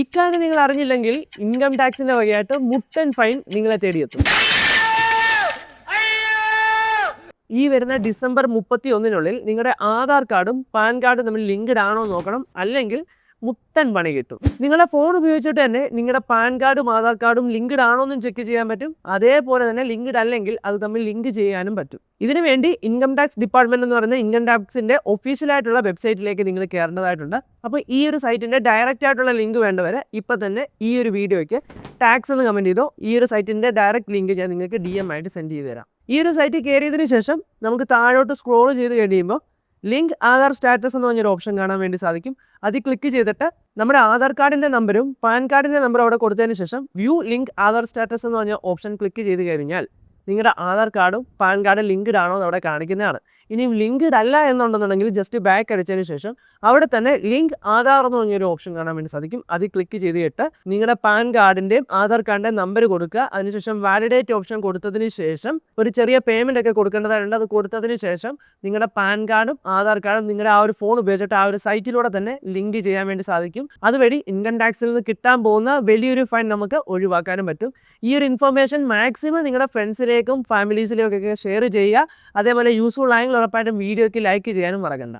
ഇക്കാര്യം നിങ്ങൾ അറിഞ്ഞില്ലെങ്കിൽ ഇൻകം ടാക്സിന്റെ വകയായിട്ട് മുട്ടൻ ഫൈൻ നിങ്ങളെ തേടിയെത്തും. ഈ വരുന്ന ഡിസംബർ മുപ്പത്തി ഒന്നിനുള്ളിൽ നിങ്ങളുടെ ആധാർ കാർഡും പാൻ കാർഡും തമ്മിൽ ലിങ്ക്ഡ് ആണോ നോക്കണം. അല്ലെങ്കിൽ മുട്ടൻ പണി കിട്ടും. നിങ്ങളുടെ ഫോൺ ഉപയോഗിച്ചിട്ട് തന്നെ നിങ്ങളുടെ പാൻ കാർഡും ആധാർ കാർഡും ലിങ്ക്ഡ് ആണോ എന്നും ചെക്ക് ചെയ്യാൻ പറ്റും. അതേപോലെ തന്നെ ലിങ്ക്ഡ് അല്ലെങ്കിൽ അത് തമ്മിൽ ലിങ്ക് ചെയ്യാനും പറ്റും. ഇതിനു വേണ്ടി ഇൻകം ടാക്സ് ഡിപ്പാർട്ട്മെന്റ് എന്ന് പറയുന്ന ഇൻകം ടാക്സിന്റെ ഒഫീഷ്യൽ ആയിട്ടുള്ള വെബ്സൈറ്റിലേക്ക് നിങ്ങൾ കയറേണ്ടതായിട്ടുണ്ട് അപ്പോൾ ഈ ഒരു സൈറ്റിന്റെ ഡയറക്റ്റ് ആയിട്ടുള്ള ലിങ്ക് വേണ്ടവരെ ഇപ്പം തന്നെ ഈ ഒരു വീഡിയോയ്ക്ക് ടാക്സ് എന്ന് കമന്റ് ചെയ്തോ ഈ ഒരു സൈറ്റിന്റെ ഡയറക്റ്റ് ലിങ്ക് ഞാൻ നിങ്ങൾക്ക് ഡി ആയിട്ട് സെൻഡ് ചെയ്ത് തരാം. ഈ ഒരു സൈറ്റിൽ കയറിയതിന് ശേഷം നമുക്ക് താഴോട്ട് സ്ക്രോൾ ചെയ്ത് കഴിയുമ്പോൾ ലിങ്ക് ആധാർ സ്റ്റാറ്റസ് എന്ന് പറഞ്ഞൊരു ഓപ്ഷൻ കാണാൻ വേണ്ടി സാധിക്കും. അതിൽ ക്ലിക്ക് ചെയ്തിട്ട് നമ്മുടെ ആധാർ കാർഡിന്റെ നമ്പരും പാൻ കാർഡിന്റെ നമ്പറും അവിടെ കൊടുത്തതിന് ശേഷം വ്യൂ ലിങ്ക് ആധാർ സ്റ്റാറ്റസ് എന്ന് പറഞ്ഞ ഓപ്ഷൻ ക്ലിക്ക് ചെയ്ത് കഴിഞ്ഞാൽ നിങ്ങളുടെ ആധാർ കാർഡും പാൻ കാർഡും ലിങ്ക്ഡ് ആണോ എന്ന് അവിടെ കാണിക്കുന്നതാണ്. ഇനി ലിങ്ക്ഡ് അല്ല എന്നുണ്ടെന്നുണ്ടെങ്കിൽ ജസ്റ്റ് ബാക്ക് അടിച്ചതിന് ശേഷം അവിടെ തന്നെ ലിങ്ക് ആധാർ എന്ന് പറഞ്ഞൊരു ഓപ്ഷൻ കാണാൻ വേണ്ടി സാധിക്കും. അത് ക്ലിക്ക് ചെയ്തിട്ട് നിങ്ങളുടെ പാൻ കാർഡിന്റെയും ആധാർ കാർഡിന്റെയും നമ്പർ കൊടുക്കുക. അതിനുശേഷം വാലിഡേറ്റ് ഓപ്ഷൻ കൊടുത്തതിന് ശേഷം ഒരു ചെറിയ പേയ്മെന്റ് ഒക്കെ കൊടുക്കേണ്ടതായിട്ടുണ്ട്. അത് കൊടുത്തതിന് ശേഷം നിങ്ങളുടെ പാൻ കാർഡും ആധാർ കാർഡും നിങ്ങളുടെ ആ ഒരു ഫോൺ ഉപയോഗിച്ചിട്ട് ആ ഒരു സൈറ്റിലൂടെ തന്നെ ലിങ്ക് ചെയ്യാൻ വേണ്ടി സാധിക്കും. അതുവഴി ഇൻകം ടാക്സിൽ നിന്ന് കിട്ടാൻ പോകുന്ന വലിയൊരു ഫൈൻ നമുക്ക് ഒഴിവാക്കാനും പറ്റും. ഈ ഒരു ഇൻഫർമേഷൻ മാക്സിമം നിങ്ങളുടെ ഫ്രണ്ട്സിലേക്കും ഫാമിലീസിലേക്കും ഒക്കെ ഷെയർ ചെയ്യുക. അതേപോലെ യൂസ്ഫുൾ ആയെങ്കിൽ ഉറപ്പായിട്ടും വീഡിയോയ്ക്ക് ലൈക്ക് ചെയ്യാനും മറക്കണ്ട.